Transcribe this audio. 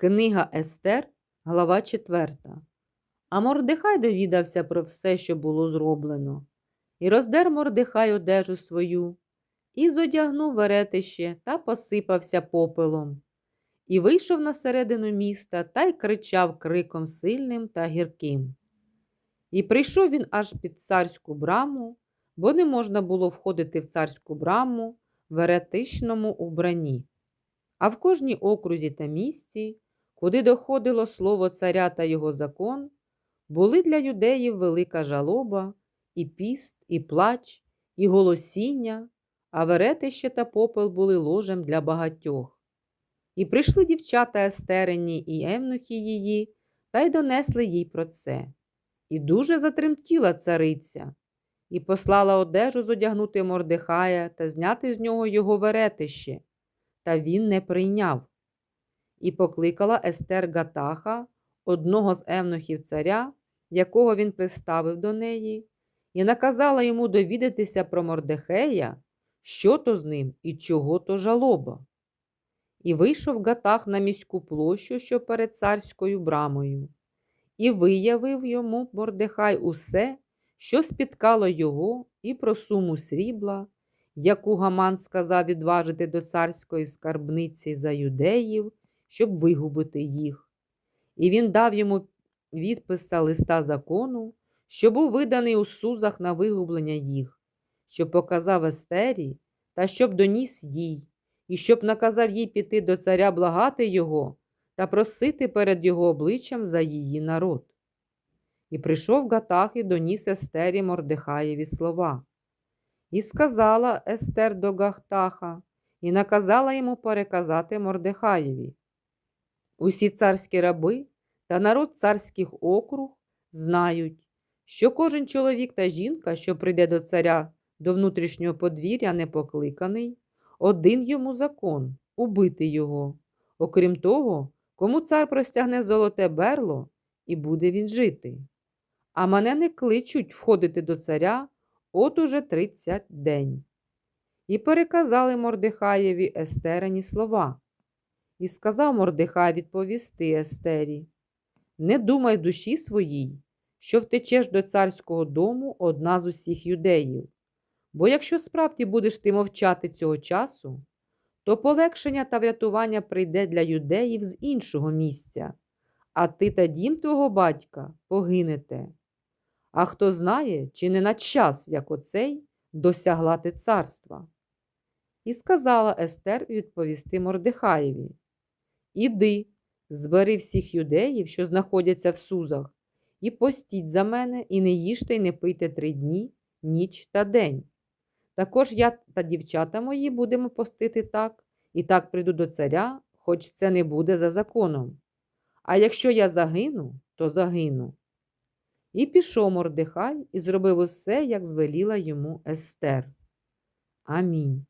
Книга Естер, глава 4. А Мордехай довідався про все, що було зроблено, і роздер Мордехай одежу свою, і зодягнув веретище та посипався попелом, і вийшов на середину міста та й кричав криком сильним та гірким. І прийшов він аж під царську браму, бо не можна було входити в царську браму в веретичному убранні. А в кожній окрузі та місті, куди доходило слово царя та його закон, були для юдеїв велика жалоба, і піст, і плач, і голосіння, а веретище та попел були ложем для багатьох. І прийшли дівчата Естерині і емнухи її, та й донесли їй про це. І дуже затремтіла цариця, і послала одежу зодягнути Мордехая та зняти з нього його веретище та він не прийняв. І покликала Естер Гатаха, одного з евнухів царя, якого він приставив до неї, і наказала йому довідатися про Мордехея, що то з ним і чого то жалоба. І вийшов Гатах на міську площу, що перед царською брамою, і виявив йому Мордехай усе, що спіткало його, і про суму срібла, яку Гаман сказав відважити до царської скарбниці за юдеїв, щоб вигубити їх. І він дав йому відписа листа закону, що був виданий у Сузах на вигублення їх, щоб показав Естері та щоб доніс їй, і щоб наказав їй піти до царя благати його та просити перед його обличчям за її народ. І прийшов Гатах і доніс Естері Мордехаєві слова. І сказала Естер до Гахтаха, і наказала йому переказати Мордехаєві. Усі царські раби та народ царських округ знають, що кожен чоловік та жінка, що прийде до царя до внутрішнього подвір'я непокликаний, один йому закон убити його. Окрім того, кому цар простягне золоте берло, і буде він жити. А мене не кличуть входити до царя от уже тридцять день. І переказали Мордехаєві Естерині слова. І сказав Мордехай відповісти Естері: Не думай душі своїй, що втечеш до царського дому одна з усіх юдеїв. Бо якщо справді будеш ти мовчати цього часу, то полегшення та врятування прийде для юдеїв з іншого місця, а ти та дім твого батька погинете. А хто знає, чи не на час, як оцей, досягла ти царства. І сказала Естер відповісти Мордехаєві: Іди, збери всіх юдеїв, що знаходяться в Сузах, і постіть за мене, і не їжте, й не пийте три дні, ніч та день. Також я та дівчата мої будемо постити так, і так прийду до царя, хоч це не буде за законом. А якщо я загину, то загину. І пішов Мордехай і зробив усе, як звеліла йому Естер. Амінь.